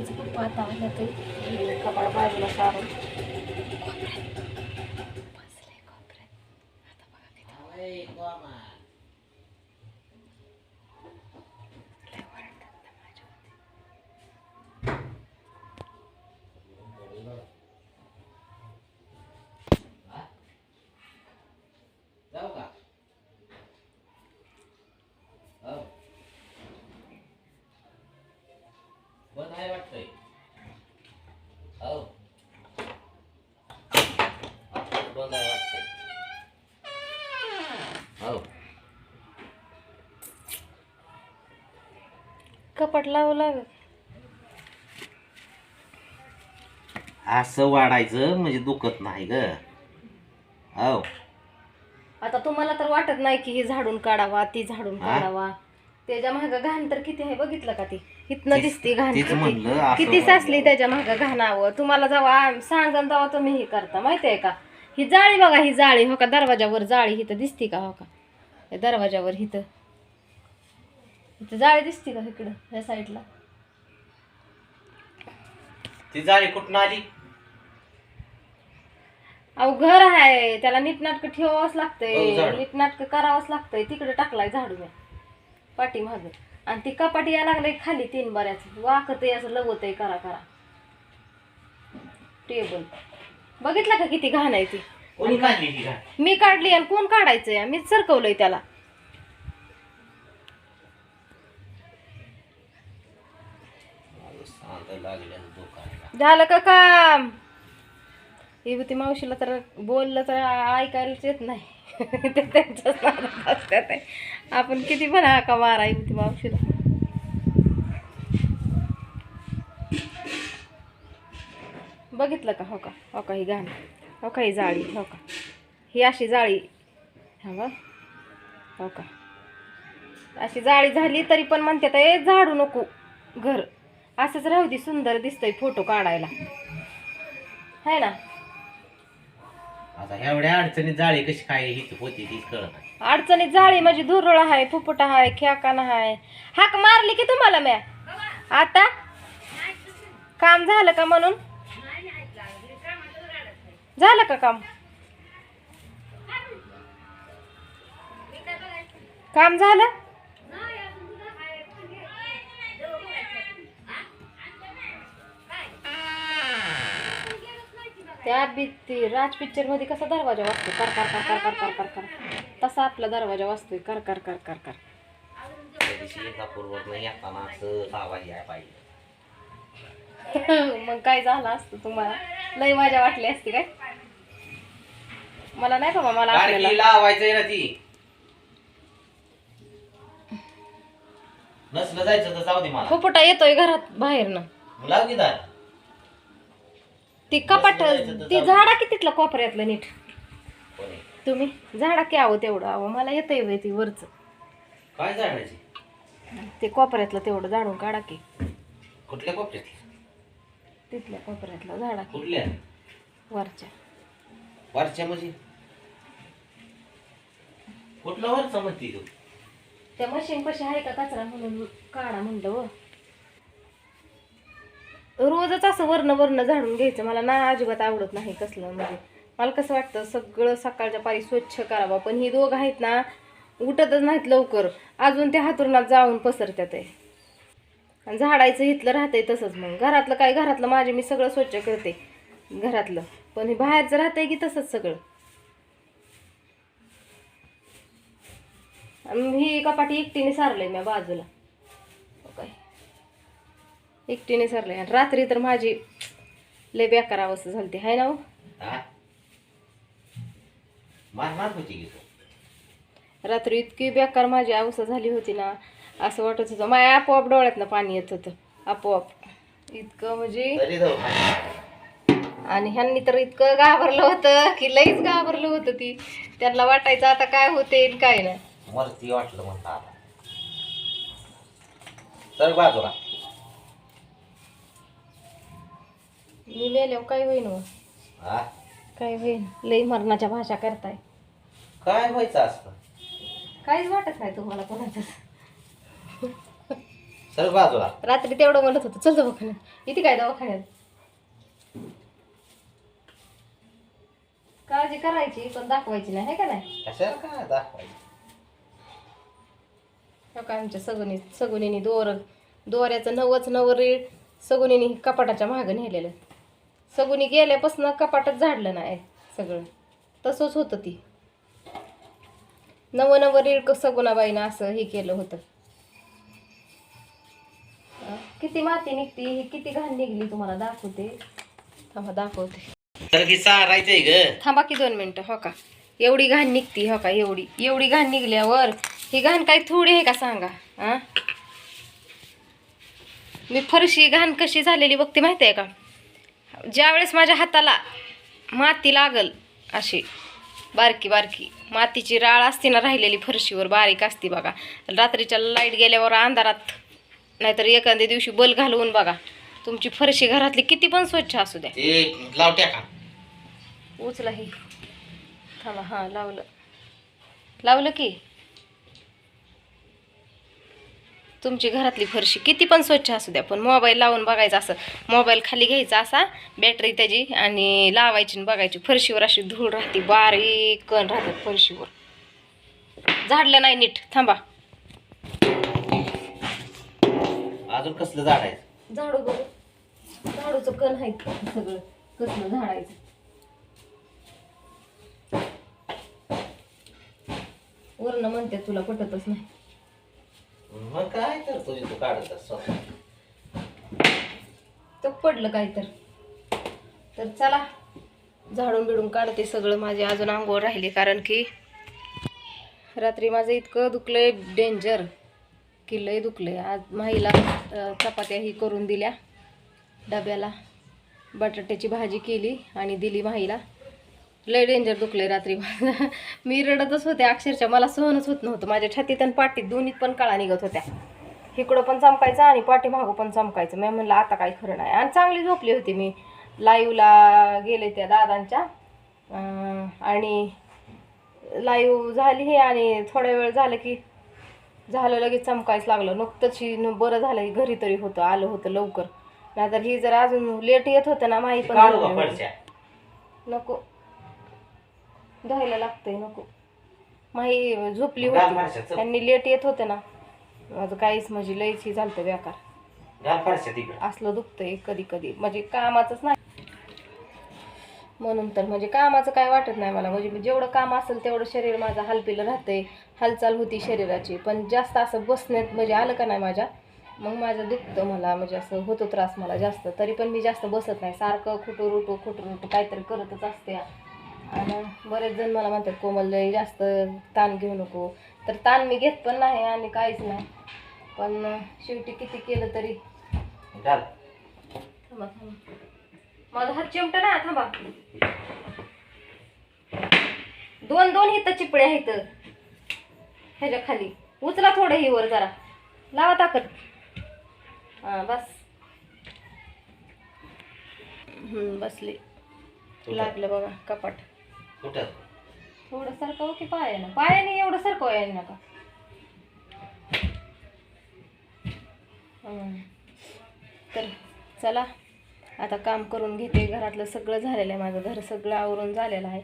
भिजवून वातावरणात कपाळ बाजूला सारून बसले कोपऱ्यात. आता बघा किती. कपाट लावू लागत असं वाढायचं म्हणजे दुखत नाही ग. हो. आता तुम्हाला तर वाटत नाही की हे झाडून काढावा ती झाडून हा? काढावा. त्याच्या माग घाण तर किती आहे बघितलं का ती? इथनं तीच- दिसते घाण तीच किती. म्हणलं, असं किती म्हणलं. साचली त्याच्या माग घाणावं तुम्हाला जेव्हा सांगन तेव्हा तुम्ही हे करता. माहिती आहे का? ही जाळी बघा ही जाळी. हो का दरवाजावर जाळी. हिथं दिसते का? हो का? या दरवाजावर हिथं. इथं जाळी दिसते का इकडं या साईडला? ती जाळी कुठून आली? अहो घर आहे. त्याला नीटनाटकं ठेवावंच हो, लागतंय झाड. नीटनाटकं करावंच लागतंय. तिकडे टाकलाय झाडू मी पाठी माग आणि ती कपाटी यायला लागलंय खाली तीन बऱ्याच. वाकत असं लवत आहे करा करा. टेबल. बघितलं का किती घाण आहे ती? कोणी काढली ही घाण? मी काढली आणि कोण काढायचंय? मीच सरकवलंय त्याला. मला सांगायला लागलं दुकानाला. झालं का काम? ही होती मावशीला तर बोललं तर ऐकायलाच येत नाही. ते त्यांच्याच नादात असतात. आहे. आपण किती पण हाका मारा होती मावशीला. बघितलं का? हो का? हो का? ही घाण. हो का ही जाळी? हो का? ही अशी जाळी हा बघ हो का? अशी जाळी झाली तरी पण म्हणतात ए झाडू नको घर. असंच राहू दे सुंदर दिसतंय फोटो काढायला. है ना? आता एवढ्या अडचणीत जाळी कशी काय ही होती तीच कळत नाही. अडचणीत जाळी माझी धुरळ आहे फुफुटा आहे खेकाना आहे हाक मारली की तुम्हाला म्या? आता? काम झालं का म्हणून? झालं का काम? काम झालं? त्या भीती राज पिक्चरमध्ये कसा दरवाजा वाचतो कर कर कर कर कर कर कर तसा आपला दरवाजा वाचतोय कर कर कर कर कर. मग काय झालं असतं तुम्हाला? लय मजा वाटली असती काय? मला नाही का मला आपल्याला लावायचंय ना ती. नसलं जायचं तर जाऊ दे मला. फुफुटा येतोय घरात बाहेरनं. लाव की दार. ती कपाट ती. झाडा की तिथलं कोपऱ्यातलं नीट? कोणी? तुम्ही? झाडा की आहो तेवढं आहो मला येतंय बाई ती वरच. काय झाडायची ते कोपऱ्यातलं तेवढं झाडून काढा की. कुठल्या कोपऱ्यात तिथल्या कोपऱ्यातलं झाडा की. कुठल्या? वरच्या. वरच्या म्हणजे फुटल्यावर वरचा तू? त्या मशीन कशी आहे का कचरा म्हणून काढा म्हणलं हो. रोजच असं वर्ण वर्ण झाडून घ्यायचं. मला ना अजिबात आवडत नाही कसलं म्हणजे. मला कसं वाटतं सगळं सकाळच्या पारी स्वच्छ करावं पण ही दोघं आहेत ना उठतच नाहीत लवकर. अजून त्या हातुरणात जाऊन पसरत्यात आहे आणि झाडायचं इथलं राहतंय तसंच मग. घरातलं काय? घरातलं माझे मी सगळं स्वच्छ करते. घरातलं. पण हे बाहेरचं राहतंय की तसंच सगळं? ही कपाटी एकटीने सारलंय मी बाजूला. काय एकटीने सारलंय. आणि रात्री तर माझी लय बेकार अवस्था झाली हाय ना हो? रात्री इतकी बेकार माझी अवस्था झाली होती ना असं वाटत होतं. माझ्या आपोआप डोळ्यातनं पाणी येत होतं. आपोआप. इतकं म्हणजे आणि ह्यांनी तर इतकं घाबरलं होतं की लईच घाबरलं होतं ती. त्यांना वाटायचं आता काय होते काय नाही. मला ती वाटलं म्हणता आता. तर बाजूला. मी मेल्यावर काय होईन हो? हा? काय होईन? लई मरणाच्या भाषा करताय. काय व्हायचं असतं? काहीच वाटत नाही तुम्हाला कोणाचं. सर बाजूला. रात्री तेवढं म्हणत होतं चल दवाखान्यात. इथे काय दवाखान्यात? काळजी करायची पण दाखवायची नाही है का नाही? कशाला काय दाखवायचं? का आमच्या सगुनी सगुनीने दोर दोऱ्याचं नवच नव रीळ सगुनीने कपाटाच्या मागं नेलेलं. सगुनी गेल्यापासून कपाटात झाडलं नाही सगळं. तसंच होतं ती. नव नव रीळ सगुणाबाईनं असं हे केलं होतं. किती माती निघती? ही किती घाण निघली तुम्हाला? दाखवते. थांबा दाखवते. थांबा की दोन मिनटं हो का? एवढी घाण निघती हो का? एवढी एवढी घाण निघल्यावर ही घाण काही थोडी आहे का सांगा आ? मी फरशी घाण कशी झालेली बघते माहिती आहे का? ज्यावेळेस माझ्या हाताला माती लागल अशी बारकी बारकी मातीची राळ असते ना राहिलेली फरशीवर बारीक असते बघा. रात्रीच्या लाइट गेल्यावर अंधारात नाहीतर एखाद्या दिवशी बल घालवून बघा. तुमची फरशी घरातली किती पण स्वच्छ असू द्या. उचला हे. थांबा हां लावलं. लावलं की? तुमची घरातली फरशी किती पण स्वच्छ असू द्या पण मोबाईल लावून बघायचा असं. मोबाईल खाली घ्यायचा असा बॅटरी त्याची आणि लावायची आणि बघायची. फरशीवर अशी धूळ राहते बारीक कण राहतात फरशीवर. झाडलं नाही नीट थांबा. अजून कसलं झाडायचं झाडू बघू. झाडूचं कण आहे सगळं. कसलं झाडायचं वर्ण म्हणते तुला पटतच नाही. मग काय तर तुझी तू काढत असं तर पडलं काय तर. तर चला झाडून बिडून काढते सगळं माझे अजून आंघोळ राहिली कारण की रात्री माझं इतकं दुखलंय डेंजर की लय दुखलंय. आज माईला चपात्याही चपात्या ही करून दिल्या डब्याला. बटाट्याची भाजी केली आणि दिली माईला. लय डेंजर दुखलंय रात्री मी रडतच होते अक्षरशः मला सहनच होत नव्हतं. माझ्या छातीत आणि पाठीत दोन्हीत पण कळा निघत होत्या. इकडं पण चमकायचं आणि पाठीमागं पण चमकायचं. मी म्हणलं आता काय खरं नाही. आणि चांगली झोपली होती मी. लाईव्हला गेले त्या दादांच्या. आणि लाईव्ह झाली हे आणि थोड्या वेळ झालं की झालं लगेच चमकायच लागलं. नुकतंच ही बरं झालं घरी तरी होतं आलं होतं लवकर. नाहीतर ही जर अजून लेट येत होतं ना माही पण नको. धुवायला लागतंय नको. माही झोपली घाल होती. चल. त्यांनी लेट येत होते ना. माझं काहीच म्हणजे लईच ही झालं बेकार. घाल पडच्या तिकडं. असलं दुखतंय कधी कधी. म्हणजे कामाचंच नाही. म्हणून तर म्हणजे कामाचं काय वाटत नाही मला. म्हणजे जेवढं काम असेल तेवढं शरीर माझं हालपिलं राहतंय. हालचाल होती शरीराची. पण जास्त असं बसण्यात म्हणजे आलं का नाही माझ्या मग माझं दुखतं मला. म्हणजे असं होतो त्रास मला जास्त. तरी पण मी जास्त बसत नाही. सारखं खुटूर उठू खुटूर उठू काहीतरी करतच असते आणि बरेच जण मला म्हणतात कोमल जास्त ताण घेऊ नको. तर ताण मी घेत पण नाही आणि काहीच नाही. पण शेवटी किती केलं तरी. घाल थांबा थांबा. माझा हात चिमटा ना थांबा. दोन दोन इथं चिपड्या आहेत. ह्याच्या खाली. उचला थोडं ही वर जरा. लावा ताकद. हा बस. हम्म, बसली. लागलं बघा कपाट. कुठं? थोडं सरकव की पायानं. पायाने एवढं सरकव यायला नका. तर चला आता काम करून घेते. घरातलं सगळं झालेलं आहे माझं घर सगळं आवरून झालेलं आहे.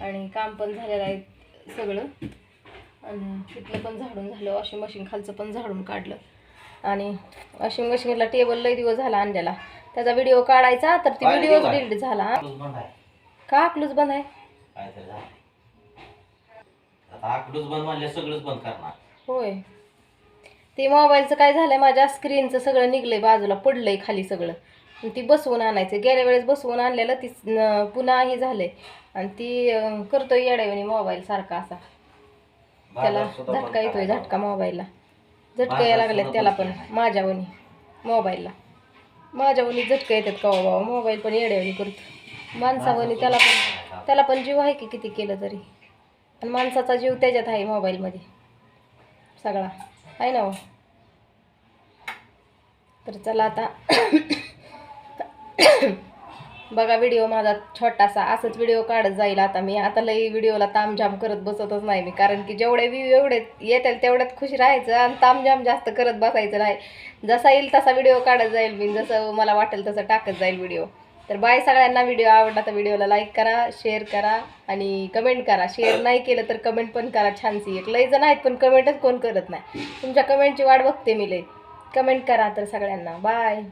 आणि काम पण झालेलं आहे सगळं. आणि तिथलं पण झाडून झालं वॉशिंग मशीन खालचं पण झाडून काढलं. आणि वॉशिंग मशीनला टेबल लई दिवस झाला आणलेला. त्याचा व्हिडिओ काढायचा तर ती व्हिडिओ? डिलीट झाला का अकलूच बंद आहे? काय तरी झालं? आता आकडूच बंद म्हणले सगळंच बंद करणार. होय. ते मोबाईलचं काय झालंय माझ्या स्क्रीनचं सगळं निघलंय बाजूला पडलंय खाली सगळं. आणि ती बसवून आणायचं. गेल्या वेळेस बसवून आणलेलं ती न- पुन्हा हे झालंय. आणि ती अं, करतोय येड्यावानी मोबाईल सारखा असा. त्याला बाजार सुद्धा बंद झटका येतोय करायचा. झटका मोबाईलला. झटका यायला लागले सुद्धा त्याला पण. माझ्यावनी मोबाईलला. माझ्यावनी झटका येतात का बाबा? मोबाईल पण येड्यावानी करतो माणसावनी त्याला पण त्याला पण जीव आहे की किती केलं तरी. आणि माणसाचा जीव त्याच्यात आहे मोबाईलमध्ये. सगळा. आहे ना हो? तर चला आता. बघा व्हिडिओ माझा छोटासा. असंच व्हिडिओ काढत जाईल आता मी. आता लई व्हिडिओला तामझाम करत बसतच नाही मी. कारण की जेवढे व्ह्यू एवढे येतील तेवढ्यात खुश राहायचं आणि तामझाम जास्त करत बसायचं नाही. जसा येईल तसा व्हिडिओ काढत जाईल मी. जसं मला वाटेल तसं टाकत जाईल व्हिडिओ तर बाय सगळ्यांना व्हिडिओ आवडला तर व्हिडिओला लाईक करा शेअर करा आणि कमेंट करा. शेअर नाही केलं तर कमेंट पण करा छानशी. एक लई जण आहेत पण कमेंटच कोण करत नाही. तुमच्या कमेंटची वाट बघते मी लई कमेंट करा तर सगळ्यांना. बाय